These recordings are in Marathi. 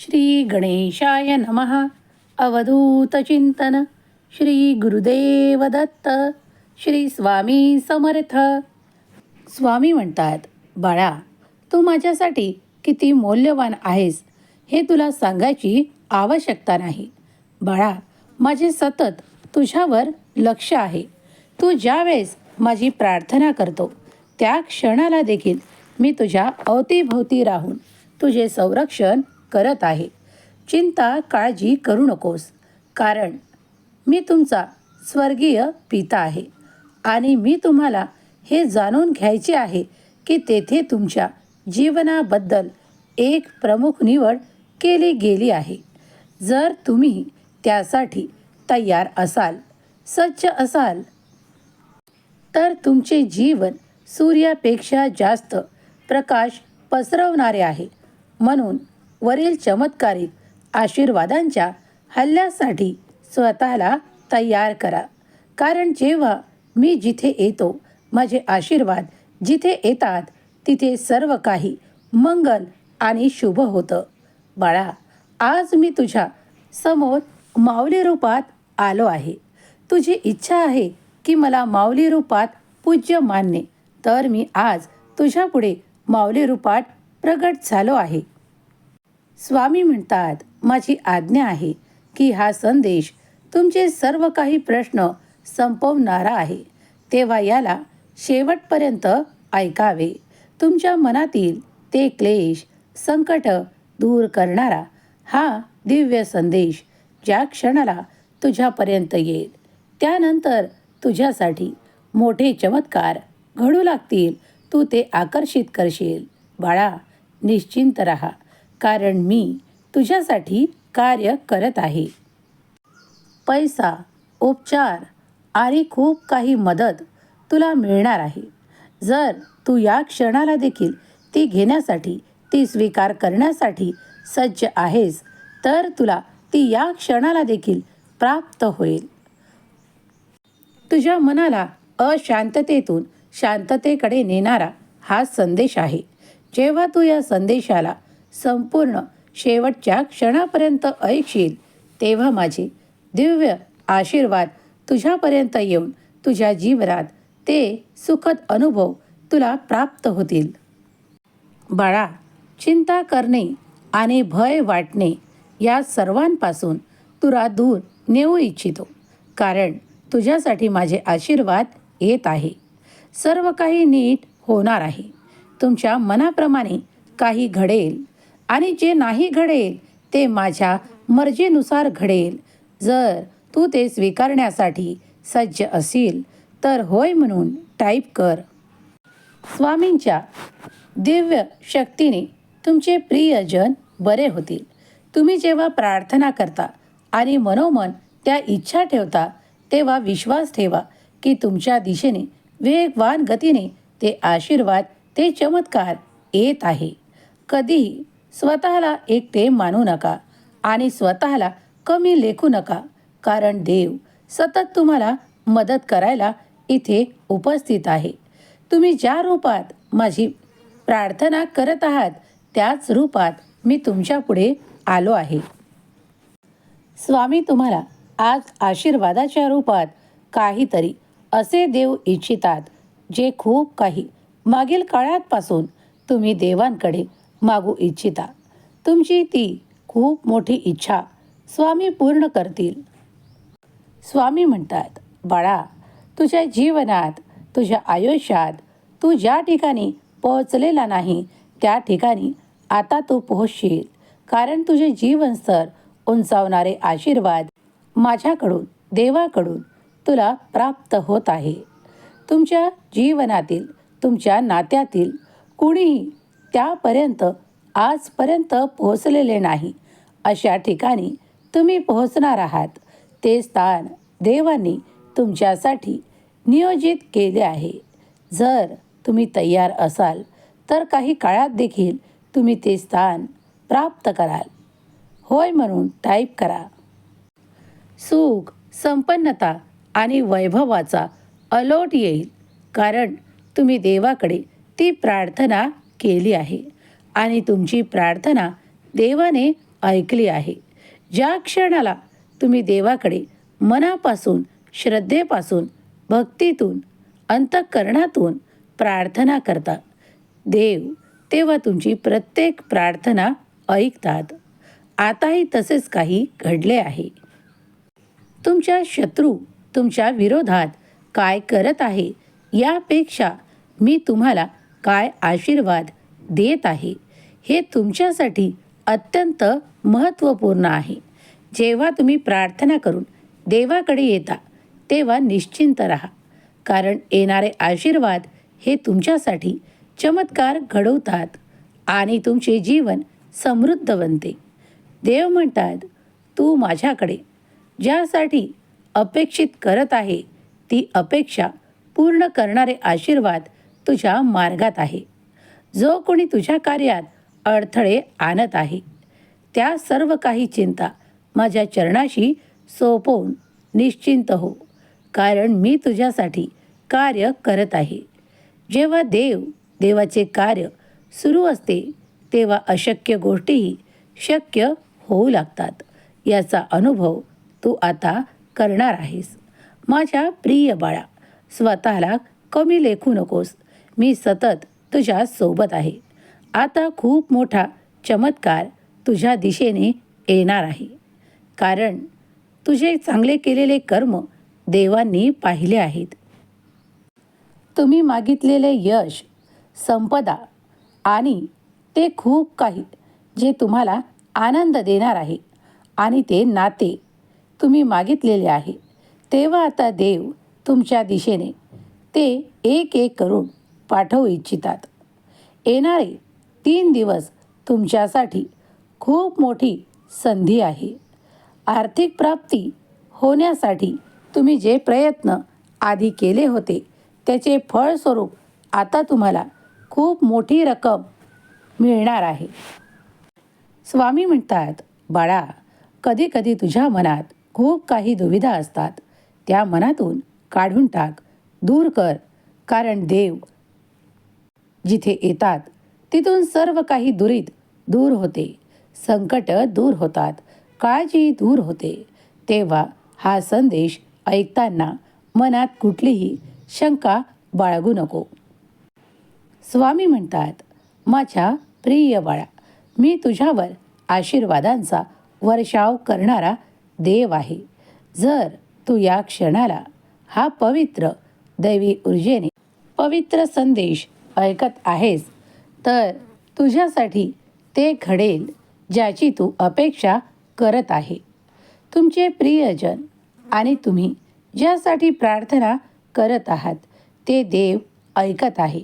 श्री गणेशाय नमः। अवधूतचिंतन श्री गुरुदेव दत्त श्री स्वामी समर्थ। स्वामी म्हणतात बाळा तू माझ्यासाठी किती मौल्यवान आहेस हे तुला सांगायची आवश्यकता नाही. बाळा माझे सतत तुझ्यावर लक्ष आहे. तू ज्यावेळेस माझी प्रार्थना करतो त्या क्षणाला देखील मी तुझ्या अवतीभोवती राहून तुझे संरक्षण करत आहे. चिंता काळजी करू नकोस. कारण मी तुमचा स्वर्गीय पिता आहे. आणि मी तुम्हाला हे जाणून घ्यायचे आहे की तेथे तुमच्या जीवनाबद्दल एक प्रमुख निवड केली गेली आहे. जर तुम्ही त्यासाठी तयार असाल सज्ज असाल तर तुमचे जीवन सूर्यापेक्षा जास्त प्रकाश पसरवणारे आहे. म्हणून वरील चमत्कारिक आशीर्वादांच्या हल्ल्यासाठी स्वतःला तयार करा. कारण जेव्हा मी जिथे येतो माझे आशीर्वाद जिथे येतात तिथे सर्व काही मंगल आणि शुभ होतं. बाळा आज मी तुझ्या समोर माऊली रूपात आलो आहे. तुझी इच्छा आहे की मला माऊली रूपात पूज्य मानणे. तर मी आज तुझ्यापुढे माऊली रूपात प्रगट झालो आहे. स्वामी म्हणतात माझी आज्ञा आहे की हा संदेश तुमचे सर्व काही प्रश्न संपवणारा आहे. तेव्हा याला शेवटपर्यंत ऐकावे. तुमच्या मनातील ते क्लेश संकट दूर करणारा हा दिव्य संदेश ज्या क्षणाला तुझ्यापर्यंत येईल. त्यानंतर तुझ्यासाठी मोठे चमत्कार घडू लागतील. तू ते आकर्षित करशील. बाळा निश्चिंत रहा. कारण मी तुझ्यासाठी कार्य करत आहे. पैसा उपचार आणि खूप काही मदत तुला मिळणार आहे. जर तू या क्षणाला देखील ती घेण्यासाठी ती स्वीकार करण्यासाठी सज्ज आहेस तर तुला ती या क्षणाला देखील प्राप्त होईल. तुझ्या मनाला अशांततेतून शांततेकडे नेणारा हा संदेश आहे. जेव्हा तू या संदेशाला संपूर्ण शेवटच्या क्षणापर्यंत ऐकशील. तेव्हा माझे दिव्य आशीर्वाद तुझ्यापर्यंत येऊन तुझ्या जीवनात ते सुखद अनुभव तुला प्राप्त होतील. बाळा चिंता करणे आणि भय वाटणे या सर्वांपासून तुला दूर नेऊ इच्छितो कारण तुझ्यासाठी माझे आशीर्वाद येत आहे. सर्व काही नीट होणार आहे. तुमच्या मनाप्रमाणे काही घडेल. आणि जे नाही घडेल ते माझ्या मर्जीनुसार घडेल. जर तू ते स्वीकारण्यासाठी सज्ज असेल तर होय म्हणून टाईप कर. स्वामींच्या दिव्य शक्तीने तुमचे प्रियजन बरे होतील. तुम्ही जेव्हा प्रार्थना करता आणि मनोमन त्या इच्छा ठेवता तेव्हा विश्वास ठेवा की तुमच्या दिशेने वेगवान गतीने ते आशीर्वाद ते चमत्कार येत आहे. कधीही स्वतःला एकटे मानू नका आणि स्वतःला कमी लेखू नका. कारण देव सतत तुम्हाला मदत करायला इथे उपस्थित आहे. तुम्ही ज्या रूपात माझी प्रार्थना करत आहात त्याच रूपात मी तुमच्यापुढे आलो आहे. स्वामी तुम्हाला आज आशीर्वादाच्या रूपात काहीतरी असे देव इच्छितात जे खूप काही मागील काळातपासून तुम्ही देवांकडे मागू इच्छिता. तुमची ती खूप मोठी इच्छा स्वामी पूर्ण करतील. स्वामी म्हणतात बाळा तुझ्या जीवनात तुझ्या आयुष्यात तू ज्या ठिकाणी पोहोचलेला नाही त्या ठिकाणी आता तू पोहोचशील. कारण तुझे जीवनस्तर उंचावणारे आशीर्वाद माझ्याकडून देवाकडून तुला प्राप्त होत आहे. तुमच्या जीवनातील तुमच्या नात्यातील कुणीही त्यापर्यंत आजपर्यंत पोहोचलेले नाही. अशा ठिकाणी तुम्ही पोहोचणार आहात. ते स्थान देवांनी तुमच्यासाठी नियोजित केले आहे. जर तुम्ही तयार असाल तर काही काळात देखील तुम्ही ते स्थान प्राप्त कराल. होय म्हणून टाईप करा. सुख संपन्नता आणि वैभवाचा अलोट येईल. कारण तुम्ही देवाकडे ती प्रार्थना केली आहे. आणि तुमची प्रार्थना देवाने ऐकली आहे. ज्या क्षणाला तुम्ही देवाकडे मनापासून श्रद्धेपासून भक्तीतून अंतःकरणातून प्रार्थना करता देव तेव्हा तुमची प्रत्येक प्रार्थना ऐकतात. आताही तसेच काही घडले आहे. तुमच्या शत्रू तुमच्या विरोधात काय करत आहे यापेक्षा मी तुम्हाला काय आशीर्वाद देत आहे हे तुमच्यासाठी अत्यंत महत्त्वपूर्ण आहे. जेव्हा तुम्ही प्रार्थना करून देवाकडे येता तेव्हा निश्चिंत राहा. कारण येणारे आशीर्वाद हे तुमच्यासाठी चमत्कार घडवतात आणि तुमचे जीवन समृद्ध बनते. देव म्हणतात तू माझ्याकडे ज्यासाठी अपेक्षित करत आहे ती अपेक्षा पूर्ण करणारे आशीर्वाद तुझ्या मार्गात आहे. जो कोणी तुझ्या कार्यात अडथळे आणत आहे त्या सर्व काही चिंता माझ्या चरणाशी सोपवून निश्चिंत हो कारण मी तुझ्यासाठी कार्य करत आहे. जेव्हा देव देवाचे कार्य सुरू असते तेव्हा अशक्य गोष्टीही शक्य होऊ लागतात. याचा अनुभव तू आता करणार आहेस. माझ्या प्रिय बाळा स्वतःला कमी लेखू नकोस. मी सतत तुझ्या सोबत आहे. आता खूप मोठा चमत्कार तुझ्या दिशेने येणार आहे. कारण तुझे चांगले केलेले कर्म देवांनी पाहिले आहेत. तुम्ही मागितलेले यश संपदा आणि ते खूप काही जे तुम्हाला आनंद देणार आहे आणि ते नाते तुम्ही मागितलेले आहे. तेव्हा आता देव तुमच्या दिशेने ते एक एक करून पाठवू इच्छितात. येणारे तीन दिवस तुमच्यासाठी खूप मोठी संधी आहे. आर्थिक प्राप्ती होण्यासाठी तुम्ही जे प्रयत्न आधी केले होते त्याचे फळस्वरूप आता तुम्हाला खूप मोठी रक्कम मिळणार आहे. स्वामी म्हणतात बाळा कधीकधी तुझ्या मनात खूप काही दुविधा असतात. त्या मनातून काढून टाक दूर कर. कारण देव जिथे येतात तिथून सर्व काही दुरीत दूर होते. संकट दूर होतात काळजी दूर होते. तेव्हा हा संदेश ऐकताना मनात कुठलीही शंका बाळगू नको. स्वामी म्हणतात माझ्या प्रिय बाळा मी तुझ्यावर आशीर्वादांचा वर्षाव करणारा देव आहे. जर तू या क्षणाला हा पवित्र दैवी ऊर्जेने पवित्र संदेश ऐकत आहेस तर तुझ्यासाठी ते घडेल ज्याची तू अपेक्षा करत आहे. तुमचे प्रियजन आणि तुम्ही ज्यासाठी प्रार्थना करत आहात ते देव ऐकत आहे.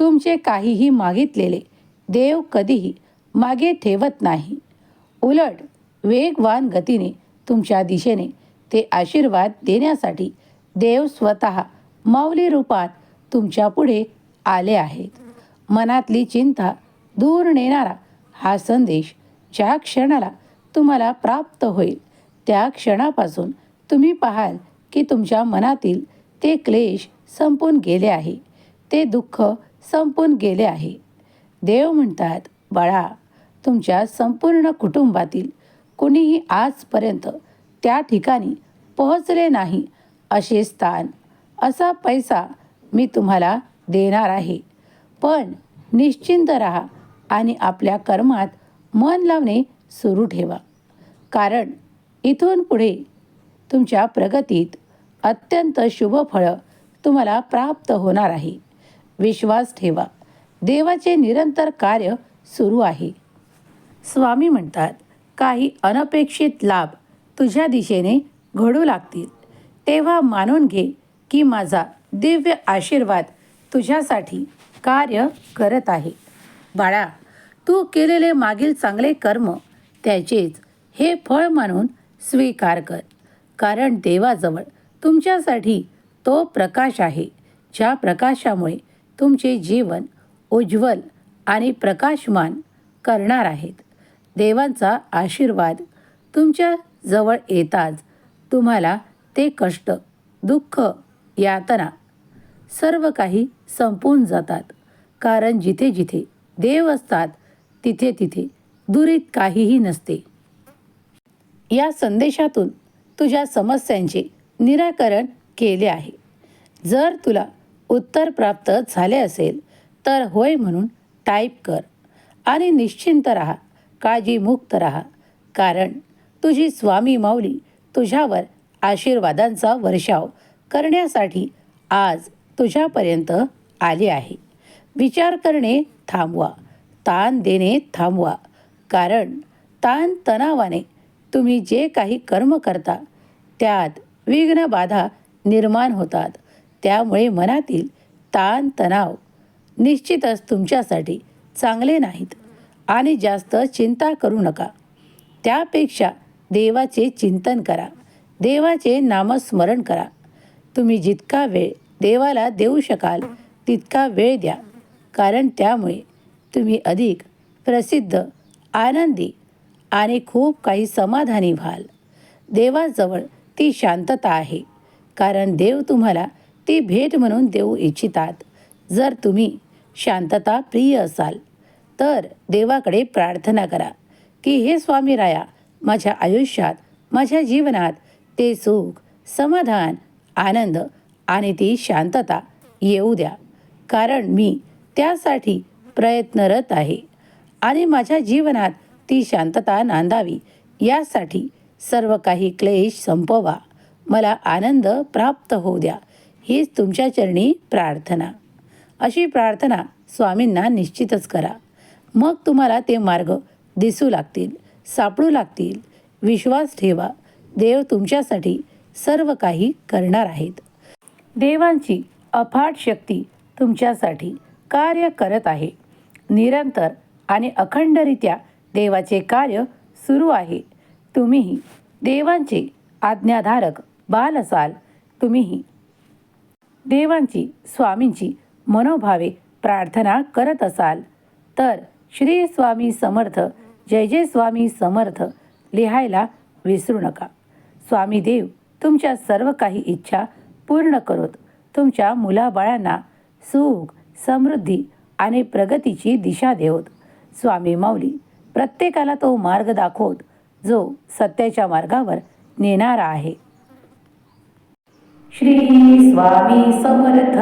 तुमचे काहीही मागितलेले देव कधीही मागे ठेवत नाही. उलट वेगवान गतीने तुमच्या दिशेने ते आशीर्वाद देण्यासाठी देव स्वतः माऊली रूपात तुमच्यापुढे आले आहेत. मनातली चिंता दूर नेणारा हा संदेश ज्या क्षणाला तुम्हाला प्राप्त होईल त्या क्षणापासून तुम्ही पाहाल की तुमच्या मनातील ते क्लेश संपून गेले आहे. ते दुःख संपून गेले आहे. देव म्हणतात बाळा तुमच्या संपूर्ण कुटुंबातील कुणीही आजपर्यंत त्या ठिकाणी पोहोचले नाही असे स्थान असा पैसा मी तुम्हाला देणार आहे. पण निश्चिंत राहा आणि आपल्या कर्मात मन लावणे सुरू ठेवा. कारण इथून पुढे तुमच्या प्रगतीत अत्यंत शुभ फळं तुम्हाला प्राप्त होणार आहे. विश्वास ठेवा. देवाचे निरंतर कार्य सुरू आहे. स्वामी म्हणतात काही अनपेक्षित लाभ तुझ्या दिशेने घडू लागतील. तेव्हा मानून घे की माझा दिव्य आशीर्वाद तुझ्यासाठी कार्य करत आहे. बाळा तू केलेले मागील चांगले कर्म त्याचेच हे फळ मानून स्वीकार कर. कारण देवाजवळ तुमच्यासाठी तो प्रकाश आहे ज्या प्रकाशामुळे तुमचे जीवन उज्ज्वल आणि प्रकाशमान करणार आहेत. देवांचा आशीर्वाद तुमच्या जवळ येताच तुम्हाला ते कष्ट दुःख यातना सर्व काही संपून जातात. कारण जिथे जिथे देव असतात तिथे तिथे दुरीत काहीही नसते. या संदेशातून तुझ्या समस्यांचे निराकरण केले आहे. जर तुला उत्तर प्राप्त झाले असेल तर होय म्हणून टाईप कर आणि निश्चिंत राहा काळजीमुक्त राहा. कारण तुझी स्वामी माऊली तुझ्यावर आशीर्वादांचा वर्षाव करण्यासाठी आज तुझ्यापर्यंत आले आहे. विचार करणे थांबवा. ताण देणे थांबवा. कारण ताण तणावाने तुम्ही जे काही कर्म करता त्यात विघ्न बाधा निर्माण होतात. त्यामुळे मनातील ताण तणाव निश्चितच तुमच्यासाठी चांगले नाहीत आणि जास्त चिंता करू नका. त्यापेक्षा देवाचे चिंतन करा. देवाचे नामस्मरण करा. तुम्ही जितका वेळ देवाला देऊ शकाल तितका वेळ द्या. कारण त्यामुळे तुम्ही अधिक प्रसिद्ध आनंदी आणि खूप काही समाधानी व्हाल. देवाजवळ ती शांतता आहे. कारण देव तुम्हाला ती भेट म्हणून देऊ इच्छितात. जर तुम्ही शांतता प्रिय असाल तर देवाकडे प्रार्थना करा की हे स्वामी राया माझ्या आयुष्यात माझ्या जीवनात ते सुख समाधान आनंद आणि ती शांतता येऊ द्या. कारण मी त्यासाठी प्रयत्नरत आहे. आणि माझ्या जीवनात ती शांतता नांदावी. यासाठी सर्व काही क्लेश संपवा. मला आनंद प्राप्त होऊ द्या. हीच तुमच्या चरणी प्रार्थना. अशी प्रार्थना स्वामींना निश्चितच करा. मग तुम्हाला ते मार्ग दिसू लागतील सापडू लागतील. विश्वास ठेवा. देव तुमच्यासाठी सर्व काही करणार आहेत. देवांची अफाट शक्ती तुमच्यासाठी कार्य करत आहे. निरंतर आणि अखंडरित्या देवाचे कार्य सुरू आहे. तुम्हीही देवांचे आज्ञाधारक बाल असाल. तुम्हीही देवांची स्वामींची मनोभावे प्रार्थना करत असाल. तर श्री स्वामी समर्थ जय जय स्वामी समर्थ लिहायला विसरू नका. स्वामी देव तुमच्या सर्व काही इच्छा पूर्ण करोत. तुमच्या मुलाबाळांना सुख समृद्धी आणि प्रगतीची दिशा देवत. स्वामी माऊली प्रत्येकाला तो मार्ग दाखवत जो सत्याच्या मार्गावर नेणारा आहे. श्री स्वामी समर्थ.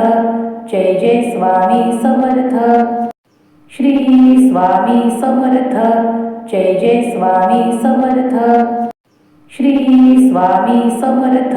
जय जय स्वामी समर्थ. श्री स्वामी समर्थ. जय जय स्वामी समर्थ. श्री स्वामी समर्थ.